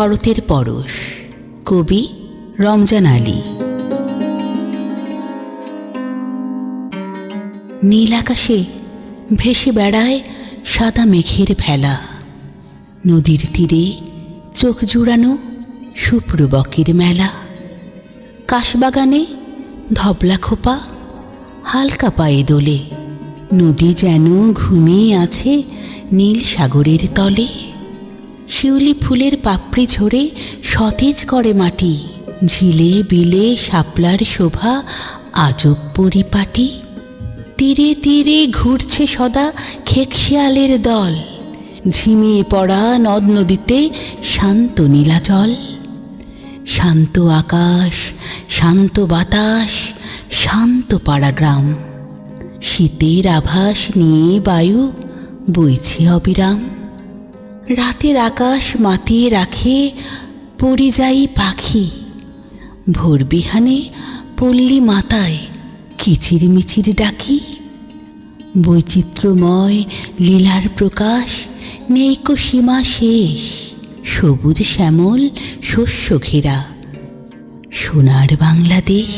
শরতের পরশ, কবি রমজান আলী। নীল আকাশে ভেসে বেড়ায় সাদা মেঘের ভেলা নদীর তীরে চোখ জুড়ানো শুভ্র বকের মেলা। কাশবাগানে ধবলা খোপা, হালকা পায়ে দোলে। নদী যেন ঘুমিয়ে আছে নীল সাগরের তলে। শিউলি ফুলের পাপড়ি ঝরে সতেজ করে মাটি। ঝিলে বিলে শাপলার শোভা আজব পরিপাটি। তীরে তীরে ঘুরছে সদা খেকশিয়ালের দল। ঝিমিয়ে পড়া নদ নদীতে শান্ত নীলাচল। শান্ত আকাশ, শান্ত বাতাস, শান্ত পাড়া গ্রাম শীতের আভাস নিয়ে বায়ু বইছে অবিরাম। রাতের আকাশ মাতিয়ে রাখে পরিযায়ী পাখি। ভোর বিহানে পল্লী মাতায় কিচির মিচির ডাকি। বৈচিত্র্যময় লীলার প্রকাশ নেই কো সীমা শেষ, সবুজ শ্যামল শস্য ঘেরা। সোনার বাংলাদেশ।